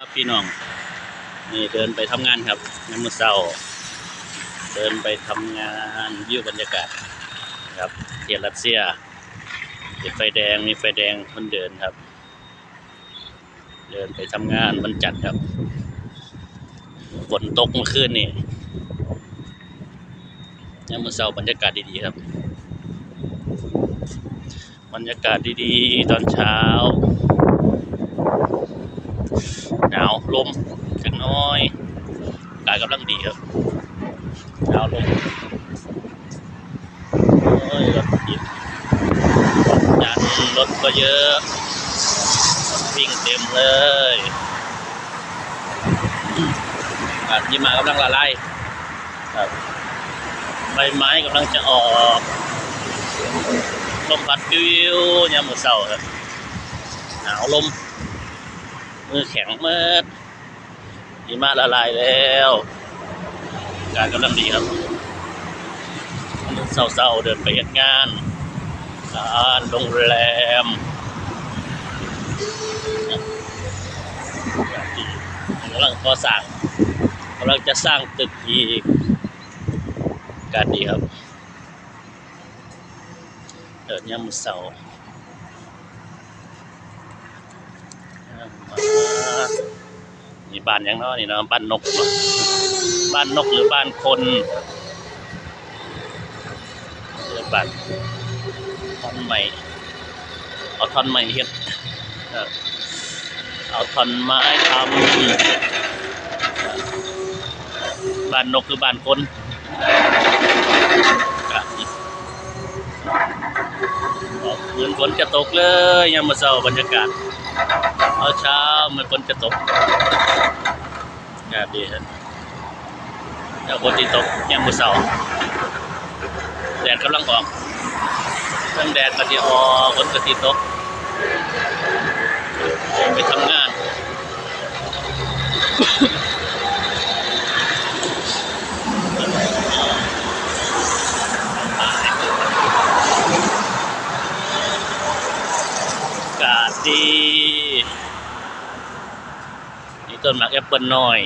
ครับพี่น้องนี่เดินไปทำงานครับยามมือเช้า เดินไปทำงานวิวบรรยากาศครับเทียรัสเซียติดไฟแดงมีไฟแดงคนเดินครับ เดินไปทำงานวันจันทร์ครับฝนตกเมื่อคืนนี่ยามมือเช้าบรรยากาศดีๆครับ บรรยากาศดีๆตอนเช้า หนาว ลมขึ้นน้อยกาศกำลังดีครับหนาวลมโอ้ยรถติดยานรถก็เยอะวิ่งเต็มเลยอากาศที่มากำลังละลายครับใบไม้กำลังจะออกลมพัดวิวยามมือเช้าครับหนาวลมมือแข็งเมื่อ หิมะละลายแล้วอากาศกำลังดีครับเศร้าๆเดินไปเฮ็ดงานร้านโรงแรมกำลังก่อสร้างกำลังจะสร้างตึกอีก กาศดีครับ เดินยามมื้อเนี่บ้านยังเนาะนี่เนาะบ้านนกเนาะบ้านนกหรือบ้านคนเรือบ้านท่อนใหม่เอาท่อนใหม่เฮ็ดเอาท่อนไม้ทำบ้านนกหรือบ้านคนเหมือนฝนจะตกเลยยามมื้อเช้าบรรยากาศ เอาเช้าเมือนฝนจะตกอากาศดีครับแล้วฝนที่ตกยังมือเสาแดดกำลังออกเรื่องแดดก็ที่ออกฝนก็ที่ตกไปทำงานอากาดี ต้นหมากแอปเปิลน้อย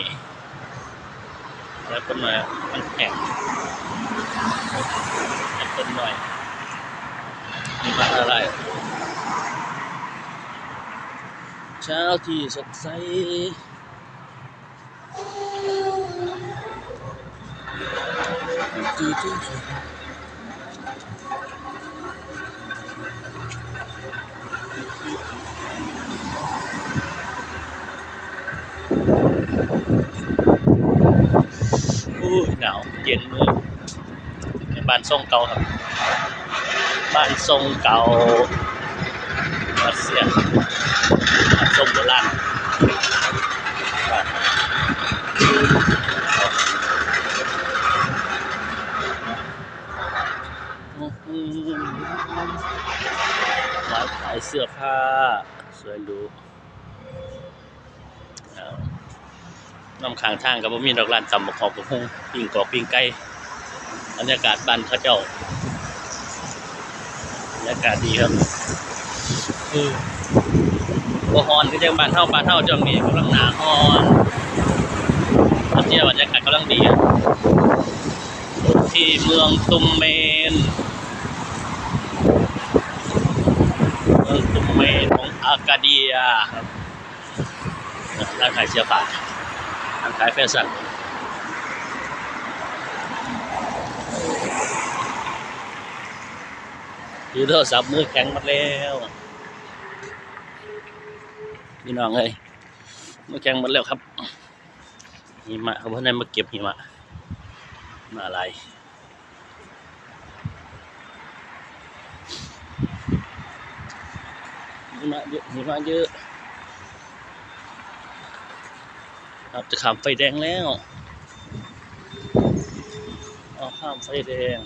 แอปเปิลน้อยมันแข็งแอปเปิลน้อยนี่มันอะไรเช้าที่สดใสจีจีจี อู้หนาวเย็นมือบ้านทรงเก่าครับ บ้านทรงเก่ารัสเซียบ้านทรงโบราณบ้านอื้อหือร้านขายเสื้อผ้า สวยหรูเอา น้ำข้างทางกับมีดอกลานตำบักหอกบักฮุงปิ้งกอกปิ้งไก่บรรยากาศบ้านเขาเจ้าบรรยากาศดีครับคือบ่ฮอนคือจังบ้านเฮาบ้านเฮาจังนี้กำลังหนาฮอนรัสเซียบรรยากาศกำลังดีครับที่เมืองตุมเมนเมืองตุมเมนของอากาเดียครับร้านขายเสื้อผ้า ร้านขายแฟชั่นถือโทรศัพท์มือแข็งหมดแล้วพี่น้องเอ้ยมือแข็งหมดแล้วครับหิมะเขาเพิ่นได้มาเก็บหิมะมาอะไรหิมะเยอะหิมะเยอะ ครับจะข้ามไฟแดงแล้วอ๋อข้ามไฟแดง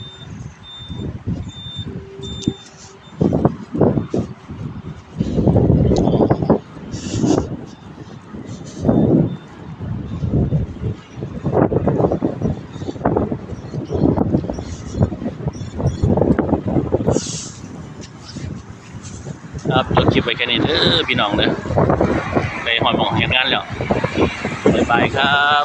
ครับจบคลิปไปแค่นี้เด้อพี่น้องเด้อไปหอยมองเห็นงานแล้ว บ๊ายบายครับ